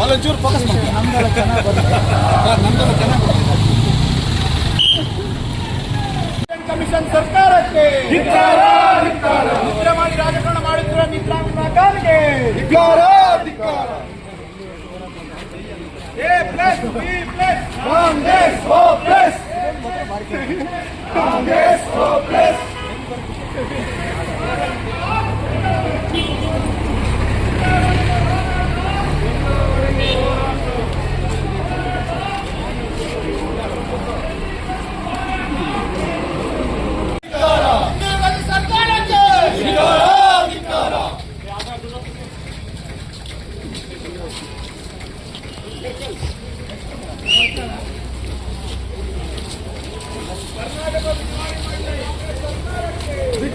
ಅಲ್ಲೊಂಚೂರು focus ಮಾಡಿ ನಮ್ದೆಲ್ಲ ಚೆನ್ನಾಗಿ ಬರುತ್ತೆ ಸರ್ ನಮ್ದೆಲ್ಲ ಚೆನ್ನಾಗಿ ಬರುತ್ತೆ ಕಮಿಷನ್ ಸರ್ಕಾರಕ್ಕೆ ನಿದ್ರೆ ಮಾಡಿ ರಾಜಕಾರಣ ಮಾಡುತ್ತಿರುವ ನಿದ್ರಾಂಗ ಸರ್ಕಾರಕ್ಕೆ A plus B plus Congress O plus Congress O plus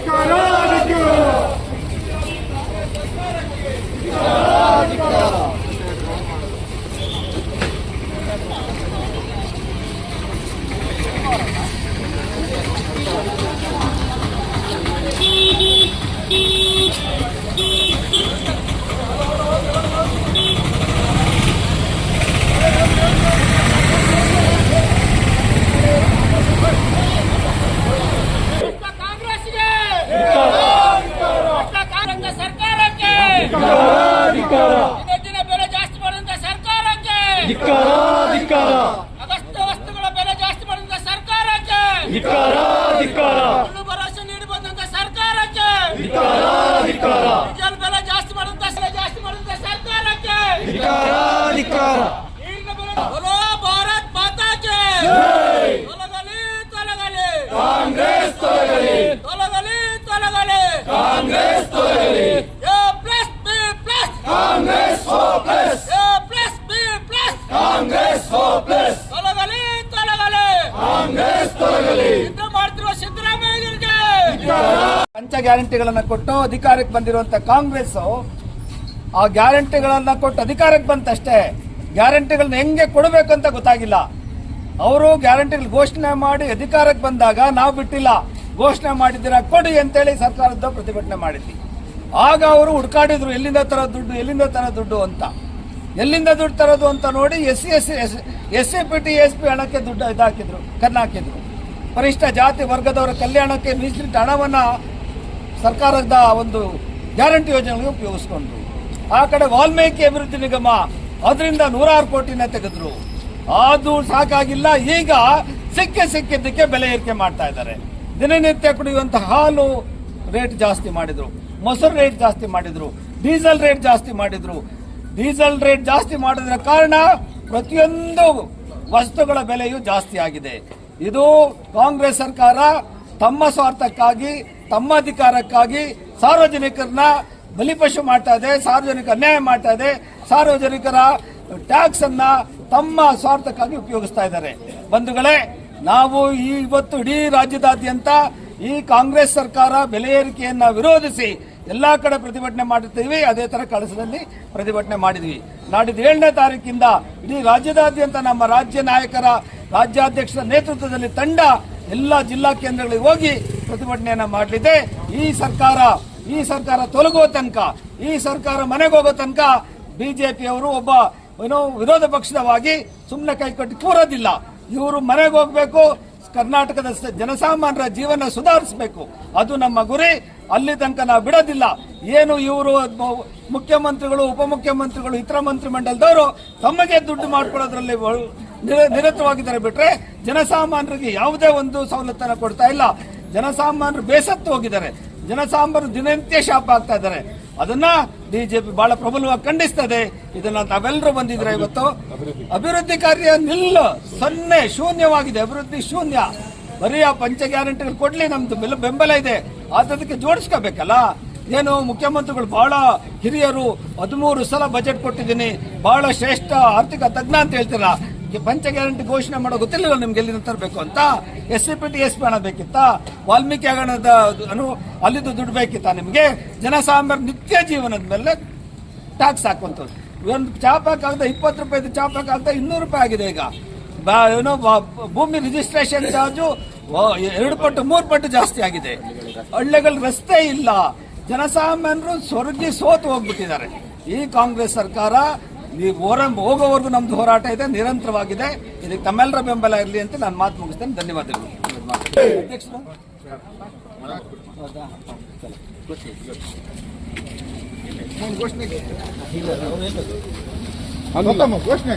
Caralho! Nicaragua, Nicaragua. ಗ್ಯಾರಂಟಿಗಳನ್ನ ಕೊಟ್ಟು ಅಧಿಕಾರಕ್ಕೆ ಬಂದಿರುವಂತ ಕಾಂಗ್ರೆಸ್ ಆ ಗ್ಯಾರಂಟಿಗಳನ್ನು ಕೊಟ್ಟು ಅಧಿಕಾರಕ್ಕೆ ಬಂತಷ್ಟೇ, ಗ್ಯಾರಂಟಿಗಳನ್ನ ಹೆಂಗೆ ಅಂತ ಗೊತ್ತಾಗಿಲ್ಲ. ಅವರು ಗ್ಯಾರಂಟಿಗಳು ಘೋಷಣೆ ಮಾಡಿ ಅಧಿಕಾರಕ್ಕೆ ಬಂದಾಗ ನಾವು ಬಿಟ್ಟಿಲ್ಲ, ಘೋಷಣೆ ಮಾಡಿದ್ದೀರಾ ಕೊಡಿ ಅಂತೇಳಿ ಸರ್ಕಾರದ ಪ್ರತಿಭಟನೆ ಮಾಡಿದ್ವಿ. ಆಗ ಅವರು ಹುಡ್ಕಾಡಿದ್ರು, ಎಲ್ಲಿಂದ ತರ ದುಡ್ಡು, ಎಲ್ಲಿಂದ ತರ ದುಡ್ಡು ಅಂತ. ಎಲ್ಲಿಂದ ದುಡ್ಡು ತರೋದು ಅಂತ ನೋಡಿ S C, S S C P T, S P ಹಣಕ್ಕೆ ದುಡ್ಡು ಇದಾಕಿದ್ರು ಕನ್ನ ಹಾಕಿದ್ರು ಪರಿಷ್ಠ ಜಾತಿ ವರ್ಗದವರ ಕಲ್ಯಾಣಕ್ಕೆ ಮೀಸಲಿಟ್ಟ ಹಣವನ್ನ ಸರ್ಕಾರದ ಒಂದು ಗ್ಯಾರಂಟಿ ಯೋಜನೆಗಳಿಗೆ ಉಪಯೋಗಿಸ್ಕೊಂಡ್ರು. ಆ ಕಡೆ ವಾಲ್ಮೀಕಿ ಅಭಿವೃದ್ಧಿ ನಿಗಮ ಅದರಿಂದ ನೂರಾರು ಕೋಟಿನ ತೆಗೆದ್ರು. ಅದು ಸಾಕಾಗಿಲ್ಲ, ಈಗ ಸಿಕ್ಕಿ ಸಿಕ್ಕಿದ್ದಕ್ಕೆ ಬೆಲೆ ಏರಿಕೆ ಮಾಡ್ತಾ ಇದ್ದಾರೆ. ದಿನನಿತ್ಯ ಕುಡಿಯುವಂತಹ ಹಾಲು ರೇಟ್ ಜಾಸ್ತಿ ಮಾಡಿದ್ರು. ಮೊಸರು ರೇಟ್ ಜಾಸ್ತಿ ಮಾಡಿದ್ರು. ಡೀಸೆಲ್ ರೇಟ್ ಜಾಸ್ತಿ ಮಾಡಿದ್ರು. ಡೀಸೆಲ್ ರೇಟ್ ಜಾಸ್ತಿ ಮಾಡಿದ್ರ ಕಾರಣ ಪ್ರತಿಯೊಂದು ವಸ್ತುಗಳ ಬೆಲೆಯೂ ಜಾಸ್ತಿ ಆಗಿದೆ. ಇದು ಕಾಂಗ್ರೆಸ್ ಸರ್ಕಾರ ತಮ್ಮ ಸ್ವಾರ್ಥಕ್ಕಾಗಿ ತಮ್ಮ ಅಧಿಕಾರಕ್ಕಾಗಿ ಸಾರ್ವಜನಿಕರನ್ನ ಬಲಿಪಶು ಮಾಡ್ತಾ ಇದೆ, ಸಾರ್ವಜನಿಕ ಅನ್ಯಾಯ ಮಾಡ್ತಾ ಇದೆ, ಸಾರ್ವಜನಿಕರ ಟ್ಯಾಕ್ಸ್ ಅನ್ನ ತಮ್ಮ ಸ್ವಾರ್ಥಕ್ಕಾಗಿ ಉಪಯೋಗಿಸ್ತಾ ಇದ್ದಾರೆ. ಬಂಧುಗಳೇ, ನಾವು ಈ ಇವತ್ತು ಇಡೀ ರಾಜ್ಯದಾದ್ಯಂತ ಈ ಕಾಂಗ್ರೆಸ್ ಸರ್ಕಾರ ಬೆಲೆ ಏರಿಕೆಯನ್ನ ವಿರೋಧಿಸಿ ಎಲ್ಲಾ ಕಡೆ ಪ್ರತಿಭಟನೆ ಮಾಡುತ್ತೀವಿ ಅದೇ ತರ ಕಳಸದಲ್ಲಿ ಪ್ರತಿಭಟನೆ ಮಾಡಿದ್ವಿ. ನಾಡಿದ ಏಳನೇ ತಾರೀಕಿಂದ ಇಡೀ ರಾಜ್ಯದಾದ್ಯಂತ ನಮ್ಮ ರಾಜ್ಯ ನಾಯಕರ, ರಾಜ್ಯಾಧ್ಯಕ್ಷರ ನೇತೃತ್ವದಲ್ಲಿ ತಂಡ ಎಲ್ಲ ಜಿಲ್ಲಾ ಕೇಂದ್ರಗಳಿಗೆ ಹೋಗಿ ಪ್ರತಿಭಟನೆಯನ್ನ ಮಾಡಲಿದೆ. ಈ ಸರ್ಕಾರ ಈ ಸರ್ಕಾರ ತೊಲಗುವ ತನಕ, ಈ ಸರ್ಕಾರ ಮನೆಗೆ ಹೋಗೋ ತನಕ ಬಿಜೆಪಿಯವರು ಒಬ್ಬ ಏನೋ ವಿರೋಧ ಪಕ್ಷದವಾಗಿ ಸುಮ್ಮನೆ ಕೈಕಟ್ಟಿ ಕೂರೋದಿಲ್ಲ. ಇವರು ಮನೆಗೆ ಹೋಗ್ಬೇಕು, ಕರ್ನಾಟಕದ ಜನಸಾಮಾನ್ಯರ ಜೀವನ ಸುಧಾರಿಸಬೇಕು. ಅದು ನಮ್ಮ ಗುರಿ, ಅಲ್ಲಿ ತನಕ ನಾವು ಬಿಡೋದಿಲ್ಲ. ಏನು ಇವರು ಮುಖ್ಯಮಂತ್ರಿಗಳು, ಉಪಮುಖ್ಯಮಂತ್ರಿಗಳು, ಇತರ ಮಂತ್ರಿಮಂಡಲದವರು ತಮಗೆ ದುಡ್ಡು ಮಾಡ್ಕೊಳ್ಳೋದ್ರಲ್ಲಿ ನಿರತವಾಗಿದ್ದಾರೆ ಬಿಟ್ರೆ ಜನಸಾಮಾನ್ಯರಿಗೆ ಯಾವುದೇ ಒಂದು ಸವಲತ್ತನ್ನ ಕೊಡ್ತಾ ಇಲ್ಲ. ಜನಸಾಮಾನ್ಯರು ಬೇಸತ್ತು ಹೋಗಿದ್ದಾರೆ. ಜನಸಾಮಾನ್ಯರು ದಿನನಿತ್ಯ ಶಾಪ ಆಗ್ತಾ ಇದ್ದಾರೆ. ಅದನ್ನ ಬಿಜೆಪಿ ಬಹಳ ಪ್ರಬಲವಾಗಿ ಖಂಡಿಸ್ತದೆ. ಇದನ್ನ ತಾವೆಲ್ಲರೂ ಬಂದಿದ್ರೆ ಇವತ್ತು? ಅಭಿವೃದ್ಧಿ. ಕಾರ್ಯ ನಿಲ್ಲ. ಸೊನ್ನೆ ಶೂನ್ಯವಾಗಿದೆ. ಅಭಿವೃದ್ಧಿ ಶೂನ್ಯ. ಬರೀ ಆ ಪಂಚ ಗ್ಯಾರಂಟಿಗಳು ಕೊಡ್ಲಿ ನಮ್ದು ಬೆಂಬಲ ಇದೆ. ಅದಕ್ಕೆ ಜೋಡಿಸ್ಕೋಬೇಕಲ್ಲ? ಏನು ಮುಖ್ಯಮಂತ್ರಿಗಳು ಬಹಳ ಹಿರಿಯರು ಹದಿಮೂರು ಸಲ ಬಜೆಟ್ ಕೊಟ್ಟಿದ್ದೀನಿ. ಬಹಳ ಶ್ರೇಷ್ಠ ಆರ್ಥಿಕ ತಜ್ಞ ಅಂತ ಹೇಳ್ತೀರಾ? ಪಂಚ ಗ್ಯಾರಂಟಿ ಘೋಷಣೆ ಮಾಡೋ ಗೊತ್ತಿಲ್ಲ ನಿಮ್ಗೆ ಎಲ್ಲಿಂದ ತರಬೇಕು ಅಂತ? S C P T S P ಹಣ ಬೇಕಿತ್ತ? ವಾಲ್ಮೀಕಿ ಹಗರಣದ ಅನು, ಅಲ್ಲಿದ್ದು ದುಡ್ಡು ಬೇಕಿತ್ತ ನಿಮಗೆ? ಜನಸಾಮಾನ್ಯರ ನಿತ್ಯ ಜೀವನದ ಮೇಲೆ ಟ್ಯಾಕ್ಸ್ ಹಾಕುವಂಥದ್ದು. ಒಂದು ಚಾಪಕ್ಕಾಗದ ಇಪ್ಪತ್ತು ರೂಪಾಯಿದು ಚಾಪಕ್ಕಾಗದ ಇನ್ನೂರು ರೂಪಾಯಿ ಆಗಿದೆ ಈಗ. ಏನೋ ಭೂಮಿ ರಿಜಿಸ್ಟ್ರೇಷನ್ ಚಾರ್ಜು ಎರಡು ಪಟ್ಟು, ಮೂರು ಪಟ್ಟು ಜಾಸ್ತಿ ಆಗಿದೆ. ಹಳ್ಳಿಗಳ ರಸ್ತೆ ಇಲ್ಲ. ಜನಸಾಮಾನ್ಯರು ಸ್ವರ್ಗಿ ಸೋತು ಹೋಗ್ಬಿಟ್ಟಿದ್ದಾರೆ. ಈ ಕಾಂಗ್ರೆಸ್ ಸರ್ಕಾರ ಈ ಹೋರ ಹೋಗೋವರೆಗೂ ನಮ್ದು ಹೋರಾಟ ಇದೆ, ನಿರಂತರವಾಗಿದೆ. ಇದಕ್ಕೆ ತಮ್ಮೆಲ್ಲರ ಬೆಂಬಲ ಇರಲಿ ಅಂತ ನಾನು ಮಾತು ಮುಗಿಸ್ತೇನೆ. ಧನ್ಯವಾದಗಳು. ಅಧ್ಯಕ್ಷರು. ಘೋಷಣೆ ಘೋಷಣೆ